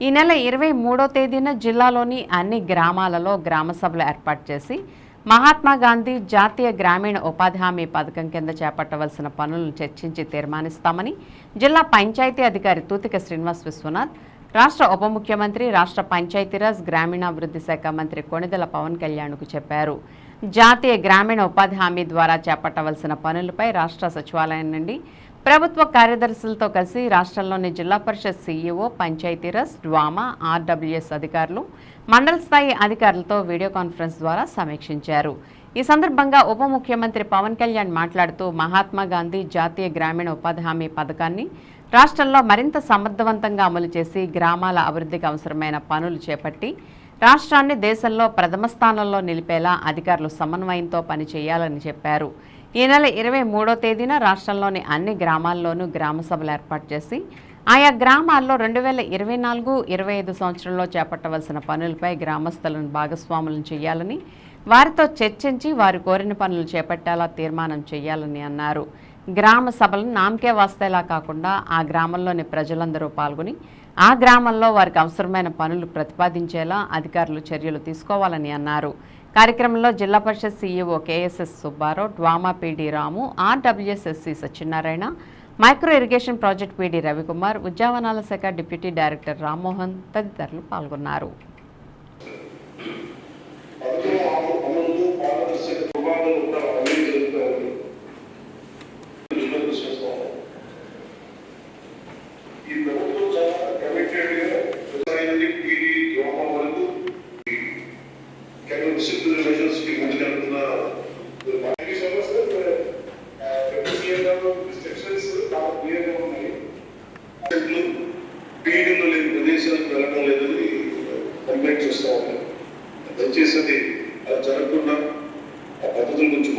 ఈ నెల ఇరవై మూడో తేదీన జిల్లాలోని అన్ని గ్రామాలలో గ్రామ సభలు ఏర్పాటు చేసి మహాత్మా గాంధీ జాతీయ గ్రామీణ ఉపాధి హామీ పథకం కింద చేపట్టవలసిన పనులను చర్చించి తీర్మానిస్తామని జిల్లా పంచాయతీ అధికారి తూతిక శ్రీనివాస్ విశ్వనాథ్ రాష్ట్ర ఉప ముఖ్యమంత్రి రాష్ట్ర పంచాయతీరాజ్ గ్రామీణాభివృద్ధి శాఖ మంత్రి కొణిదెల పవన్ కళ్యాణ్కు చెప్పారు. జాతీయ గ్రామీణ ఉపాధి హామీ ద్వారా చేపట్టవలసిన పనులపై రాష్ట్ర సచివాలయం నుండి ప్రభుత్వ కార్యదర్శులతో కలిసి రాష్ట్రంలోని zilla parishad CEO Panchayati Raj DWMA RWS అధికారులు మండల స్థాయి అధికారులతో వీడియో కాన్ఫరెన్స్ ద్వారా సమీక్షించారు. ఈ సందర్భంగా ఉప ముఖ్యమంత్రి పవన్ కళ్యాణ్ మాట్లాడుతూ మహాత్మా గాంధీ జాతీయ గ్రామీణ ఉపాధి హామీ పథకాన్ని రాష్ట్రంలో మరింత సమర్థవంతంగా అమలు చేసి గ్రామాల అభివృద్ధికి అవసరమైన పనులు చేపట్టి రాష్ట్రాన్ని దేశంలో ప్రథమ స్థానంలో నిలిపేలా అధికారులు సమన్వయంతో పనిచేయాలని చెప్పారు. ఈ నెల ఇరవై మూడో తేదీన రాష్ట్రంలోని అన్ని గ్రామాల్లోనూ గ్రామ సభలు ఏర్పాటు చేసి ఆయా గ్రామాల్లో రెండు వేల ఇరవై నాలుగు ఇరవై ఐదు సంవత్సరంలో చేపట్టవలసిన పనులపై గ్రామస్తులను భాగస్వాములను చేయాలని వారితో చర్చించి వారు కోరిన పనులు చేపట్టేలా తీర్మానం చేయాలని అన్నారు. గ్రామ సభలను నామకే వాస్తేలా కాకుండా ఆ గ్రామంలోని ప్రజలందరూ పాల్గొని ఆ గ్రామంలో వారికి అవసరమైన పనులు ప్రతిపాదించేలా అధికారులు చర్యలు తీసుకోవాలని అన్నారు. కార్యక్రమంలో zilla parishad CEO KSS Subba Rao DWMA PD Ramu ఆర్డబ్ల్యూఎస్ఎస్సి Satyanarayana micro irrigation project PD Ravi Kumar ఉద్యావనాల శాఖ డిప్యూటీ డైరెక్టర్ రామ్మోహన్ తదితరులు పాల్గొన్నారు. లేని వెళ్ళడం లేదని కంప్లైంట్ చేస్తూ ఉన్నాం దయచేసి అది అలా జరగకుండా ఆ పద్ధతుల గురించి